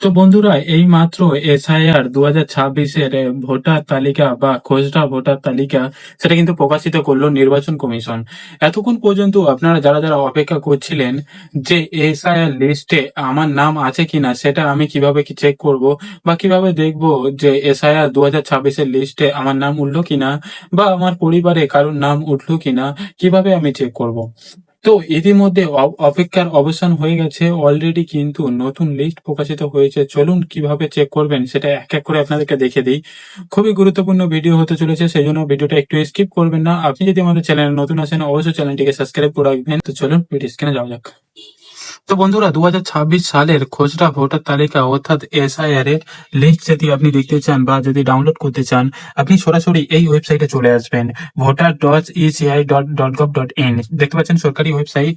তো বন্ধুরা এই মাত্র এসআইআর দু হাজার ছাব্বিশের ভোটার তালিকা বা খসড়া ভোটার তালিকা, সেটা কিন্তু প্রকাশিত করল নির্বাচন কমিশন। এতক্ষণ পর্যন্ত আপনারা যারা যারা অপেক্ষা করছিলেন যে এসআইআর লিস্টে আমার নাম আছে কিনা, সেটা আমি কীভাবে কি চেক করব বা কীভাবে দেখব যে এসআইআর দু হাজার ছাব্বিশের লিস্টে আমার নাম উঠল কিনা বা আমার পরিবারে কারোর নাম উঠল কিনা, কীভাবে আমি চেক করব? তো ইতিমধ্যে মধ্যে অপেক্ষার অবসান হয়ে গেছে অলরেডি কিন্তু নতুন লিস্ট প্রকাশিত হয়েছে। চলুন কীভাবে চেক করবেন সেটা এক এক করে আপনাদেরকে দেখে দিই। খুবই গুরুত্বপূর্ণ ভিডিও হতে চলেছে সেই জন্য ভিডিওটা একটু স্কিপ করবেন না। আপনি যদি আমাদের চ্যানেলে নতুন আসেন, অবশ্যই চ্যানেলটিকে সাবস্ক্রাইব করে রাখবেন। তো চলুন ভিডিও স্ক্রিনে যাওয়া যাক। তো বন্ধুরা দু হাজার ছাব্বিশ সালের খসড়া ভোটার তালিকা অর্থাৎ এসআইআর এর লিস্ট যদি আপনি দেখতে চান বা যদি ডাউনলোড করতে চান, আপনি সরাসরি এই ওয়েবসাইটে চলে আসবেন voter dot ECI dot dot gov dot in দেখতে পাচ্ছেন সরকারি ওয়েবসাইট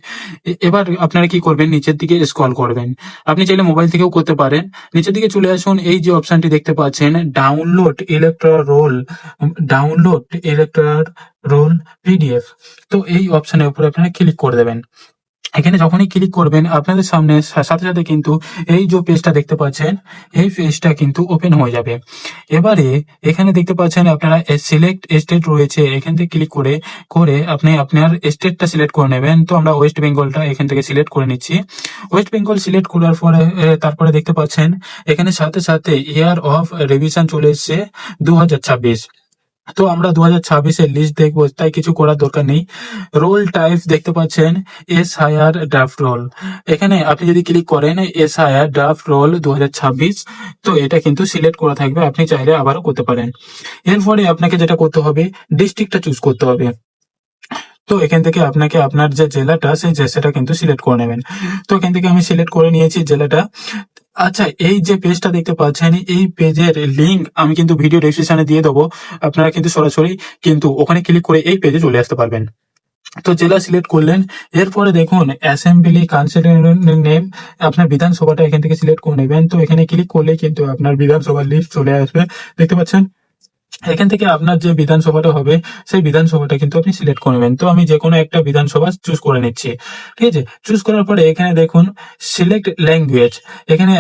এবার আপনারা কি করবেন? নিচের দিকে স্ক্রল করবেন। আপনি চাইলে মোবাইল থেকেও করতে পারেন। নিচের দিকে চলে আসুন, এই যে অপশনটি দেখতে পাচ্ছেন download electoral roll download electoral roll PDF তো এই অপশনের উপরে আপনারা ক্লিক করে দেবেন। এখানে যখনই ক্লিক করবেন, আপনাদের সামনে সাথে সাথে কিন্তু এই যে পেজটা দেখতে পাচ্ছেন, এই পেজটা কিন্তু ওপেন হয়ে যাবে। এবারে এখানে দেখতে পাচ্ছেন আপনারা সিলেক্ট স্টেট রয়েছে, এখান থেকে ক্লিক করে করে আপনি আপনার স্টেটটা সিলেক্ট করে নেবেন। তো আমরা ওয়েস্ট বেঙ্গলটা এখান থেকে সিলেক্ট করে নিচ্ছি। ওয়েস্ট বেঙ্গল সিলেক্ট করার পরে তারপরে দেখতে পাচ্ছেন, এখানে সাথে সাথে ইয়ার অফ রিভিশন চলে এসছে দু তো আমরা দু হাজার ছাব্বিশের লিস্ট দেখব, তাই কিছু করার দরকার নেই। রোল টাইপ দেখতে পাচ্ছেন এস হায়ার ড্রাফট রোল এখানে আপনি যদি ক্লিক করেন এস হায়ার ড্রাফট রোল দু হাজার ছাব্বিশ, তো এটা কিন্তু সিলেক্ট করা থাকবে, আপনি চাইলে আবারও করতে পারেন। এরপরে আপনাকে যেটা করতে হবে ডিস্ট্রিক্টটা চুজ করতে হবে। তো এখান থেকে আপনাকে আপনার যে জেলাটা সেই যে- সেটা কিন্তু সিলেক্ট করে নেবেন। তো এখান থেকে আমি সিলেক্ট করে নিয়েছি জেলাটা। আচ্ছা এই যে পেজটা দেখতে পাচ্ছেন, এই পেজের লিঙ্ক আমি কিন্তু ভিডিও ডেসক্রিপশনে দিয়ে দেবো। আপনারা কিন্তু সরাসরি কিন্তু ওখানে ক্লিক করে এই পেজে চলে আসতে পারবেন। তো জেলা সিলেক্ট করলেন। এরপরে দেখুন অ্যাসেম্বলি কাউন্সিলের নেম আপনার বিধানসভাটা এখান থেকে সিলেক্ট করে নেবেন। তো এখানে ক্লিক করলে কিন্তু আপনার বিধানসভার লিস্ট চলে আসবে। দেখতে পাচ্ছেন? এখান থেকে আপনার যে বিধানসভাটা হবে, সেই বিধানসভাটা কিন্তু আপনি সিলেক্ট করে নেবেন। তো আমি যে কোনো একটা বিধানসভা চুজ করে নিচ্ছি। ঠিক আছে? চুজ করার পরে এখানে দেখুন সিলেক্ট ল্যাঙ্গুয়েজ এখানে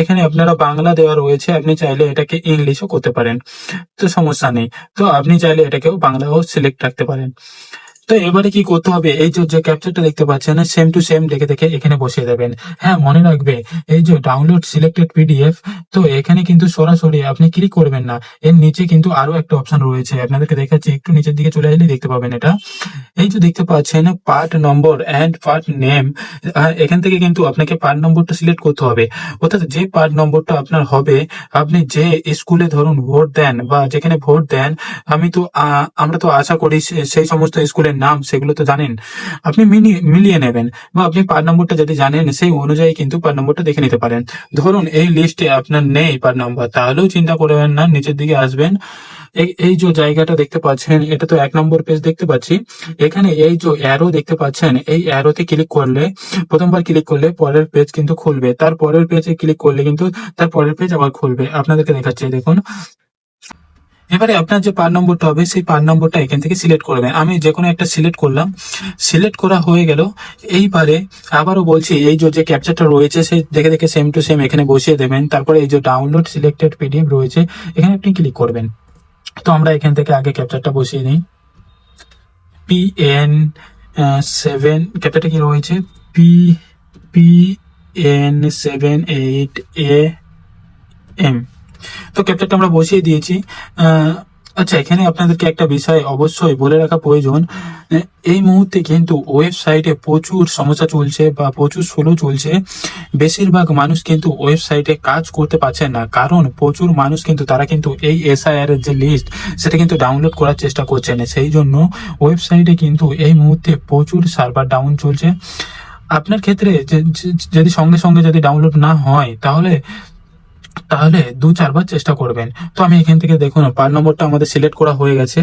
এখানে আপনারা বাংলা দেওয়া রয়েছে, আপনি চাইলে এটাকে ইংলিশও করতে পারেন। তো সমস্যা নেই। তো আপনি চাইলে এটাকেও বাংলাও সিলেক্ট রাখতে পারেন। তো এবারে কি করতে হবে? এই যে ক্যাপচারটা দেখতে পাচ্ছেন সেম টু সেম দেখে দেখে এখানে বসিয়ে দেবেন। হ্যাঁ মনে রাখবে, এই যে ডাউনলোড সিলেক্টেড পিডিএফ তো এখানে কিন্তু সরাসরি আপনি ক্লিক করবেন না। এর নিচে কিন্তু আরও একটা অপশন রয়েছে। আপনাদেরকে দেখাচ্ছি, একটু নিচের দিকে চলে আসলে দেখতে পাবেন এটা। এই যে দেখতে পাচ্ছেন part number and part name এখান থেকে কিন্তু আপনাকে পার্ট নম্বরটা সিলেক্ট করতে হবে। অর্থাৎ যে পার্ট নম্বরটা আপনার হবে, আপনি যে স্কুলে ধরুন ভোট দেন বা যেখানে ভোট দেন, আমি তো আমরা তো আশা করি সেই সমস্ত স্কুলের নাম সেগুলো তো জানেন, আপনি মিলিয়ে নেবেন বা আপনি পার নম্বরটা যদি জানেন সেই অনুযায়ী কিন্তু পার নম্বরটা দেখে নিতে পারেন। ধরুন এই লিস্টে আপনার নেই পার নম্বর, তাহলেও চিন্তা করবেন না, নিচের দিকে আসবেন। এই যে জায়গাটা দেখতে পাচ্ছেন, এটা তো এক নম্বর পেজ দেখতে পাচ্ছি। এখানে এই যে অ্যারো দেখতে পাচ্ছেন, এই অ্যারোতে ক্লিক করলে, প্রথমবার ক্লিক করলে পরের পেজ কিন্তু খুলবে। তার পরের পেজে ক্লিক করলে কিন্তু তার পরের পেজ আবার খুলবে। আপনাদেরকে দেখাচ্ছি, দেখুন। এবারে আপনার যে পার নম্বরটা হবে, সেই পার নম্বরটা এখান থেকে সিলেক্ট করবেন আমি যে কোনো একটা সিলেক্ট করলাম। সিলেক্ট করা হয়ে গেল। এইবারে আবারও বলছি, এই যে ক্যাপচারটা রয়েছে, সেই দেখে দেখে সেম টু সেম এখানে বসিয়ে দেবেন। তারপরে এই যে ডাউনলোড সিলেক্টেড পিডিএফ রয়েছে, এখানে আপনি ক্লিক করবেন। তো আমরা এখান থেকে আগে ক্যাপচারটা বসিয়ে নিই পি এন সেভেন ক্যাপচারটা কি রয়েছে? P P N seven eight A M তো ক্যাপচারটা আমরা বসিয়ে দিয়েছি। আচ্ছা এখানে আপনাদেরকে একটা বিষয় অবশ্যই বলে রাখা প্রয়োজন। এই মুহূর্তে কিন্তু ওয়েবসাইটে প্রচুর সমস্যা চলছে বা প্রচুর স্লো চলছে। বেশিরভাগ মানুষ কিন্তু ওয়েবসাইটে কাজ করতে পারছে না। কারণ প্রচুর মানুষ কিন্তু তারা কিন্তু এই এসআইআর এর যে লিস্ট সেটা কিন্তু ডাউনলোড করার চেষ্টা করছে না। সেই জন্য ওয়েবসাইটে কিন্তু এই মুহূর্তে প্রচুর সার্ভার ডাউন চলছে। আপনার ক্ষেত্রে যদি সঙ্গে সঙ্গে যদি ডাউনলোড না হয়, তাহলে তাহলে দু চারবার চেষ্টা করবেন। তো আমি এখান থেকে দেখুন, পার নম্বরটা আমাদের সিলেক্ট করা হয়ে গেছে।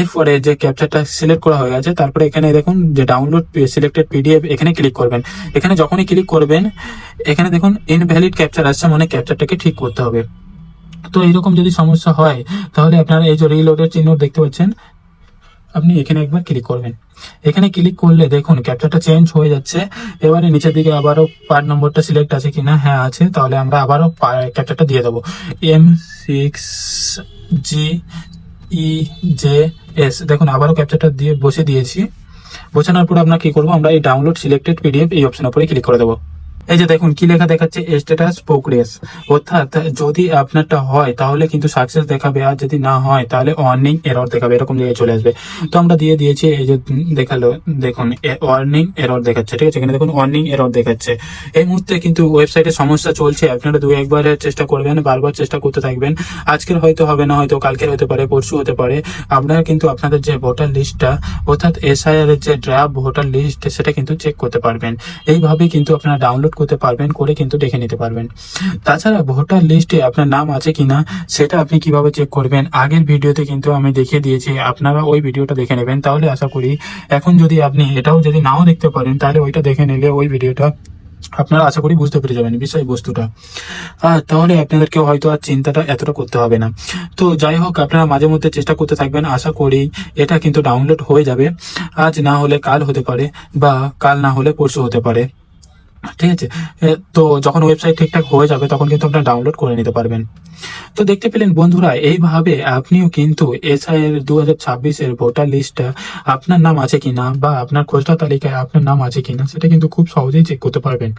এরপরে যে ক্যাপচারটা সিলেক্ট করা হয়ে গেছে, তারপরে এখানে দেখুন, যে ডাউনলোড সিলেক্টেড পিডিএফ এখানে ক্লিক করবেন। এখানে যখনই ক্লিক করবেন, এখানে দেখুন ইনভ্যালিড ক্যাপচার আসছে মানে ক্যাপচারটাকে ঠিক করতে হবে। তো এইরকম যদি সমস্যা হয়, তাহলে আপনারা এই যে রিলোডের চিহ্ন দেখতে পাচ্ছেন আপনি এখানে একবার ক্লিক করবেন। এখানে ক্লিক করলে দেখুন ক্যাপচারটা চেঞ্জ হয়ে যাচ্ছে। এবারে নিচের দিকে আবারও পার্ট নম্বরটা সিলেক্ট আছে কিনা? হ্যাঁ আছে। তাহলে আমরা আবারও ক্যাপচারটা দিয়ে দেবো। M six G E J S দেখুন, আবারও ক্যাপচারটা দিয়ে বসে দিয়েছি। বোঝানোর পর আমরা কি করব? আমরা এই ডাউনলোড সিলেক্টেড পিডিএফ এই অপশনের উপরে ক্লিক করে দেবো। এই যে দেখুন, কি লেখা দেখাচ্ছে? স্ট্যাটাস প্রোগ্রেস অর্থাৎ যদি আপনারটা হয়, তাহলে কিন্তু সাকসেস দেখাবে। আর যদি না হয়, তাহলে ওয়ার্নিং এরর দেখাবে। এরকম জায়গায় চলে আসবে। তো আমরা দিয়ে দিয়েছি, এই যে দেখাল, দেখুন ওয়ার্নিং এরর দেখাচ্ছে, ঠিক আছে? এখানে দেখুন ওয়ার্নিং এরর দেখাচ্ছে। এই মুহূর্তে কিন্তু ওয়েবসাইটে সমস্যা চলছে। আপনারা দু একবার চেষ্টা করবেন, বারবার চেষ্টা করতে থাকবেন। আজকের হয়তো হবে না, হয়তো কালকের হতে পারে, পরশু হতে পারে। আপনারা কিন্তু আপনাদের যে ভোটার লিস্টটা অর্থাৎ এসআইআর এর যে ড্রাফট ভোটার লিস্ট সেটা কিন্তু চেক করতে পারবেন। এইভাবে কিন্তু আপনারা ডাউনলোড করতে পারবেন, করে কিন্তু দেখে নিতে পারবেন। তাছাড়া ভোটার লিস্টে আপনার নাম আছে কিনা, সেটা আপনি কীভাবে চেক করবেন, আগের ভিডিওতে কিন্তু আমি দেখিয়ে দিয়েছি, আপনারা ওই ভিডিওটা দেখে নেবেন। তাহলে আশা করি এখন যদি আপনি এটাও যদি নাও দেখতে পারেন, তাহলে ওইটা দেখে নিলে ওই ভিডিওটা আপনারা আশা করি বুঝতে পেরে যাবেন বিষয়বস্তুটা। আর তাহলে আপনাদেরকে হয়তো আর চিন্তাটা এতটা করতে হবে না। তো যাই হোক, আপনারা মাঝে মধ্যে চেষ্টা করতে থাকবেন, আশা করি এটা কিন্তু ডাউনলোড হয়ে যাবে। আজ না হলে কাল হতে পারে বা কাল না হলে পরশু হতে পারে। ঠিক আছে? তো যখন ওয়েবসাইট ঠিকঠাক হয়ে যাবে, তখন কিন্তু আপনারা ডাউনলোড করে নিতে পারবেন। তো দেখতে পেলেন বন্ধুরা, এইভাবে আপনিও কিন্তু এসআই এর দু হাজার ছাব্বিশের ভোটার লিস্টটা আপনার নাম আছে কিনা বা আপনার খোঁজটা তালিকায় আপনার নাম আছে কিনা, সেটা কিন্তু খুব সহজেই চেক করতে পারবেন।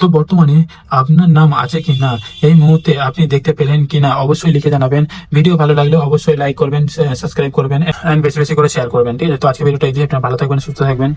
তো বর্তমানে আপনার নাম আছে কিনা, এই মুহূর্তে আপনি দেখতে পেলেন কিনা, অবশ্যই লিখে জানাবেন। ভিডিও ভালো লাগলে অবশ্যই লাইক করবেন সাবস্ক্রাইব করবেন এন্ড বেশি বেশি করে শেয়ার করবেন। ঠিক আছে? তো আজকে ভিডিওটা এই যে, আপনারা ভালো থাকবেন, সুস্থ থাকবেন।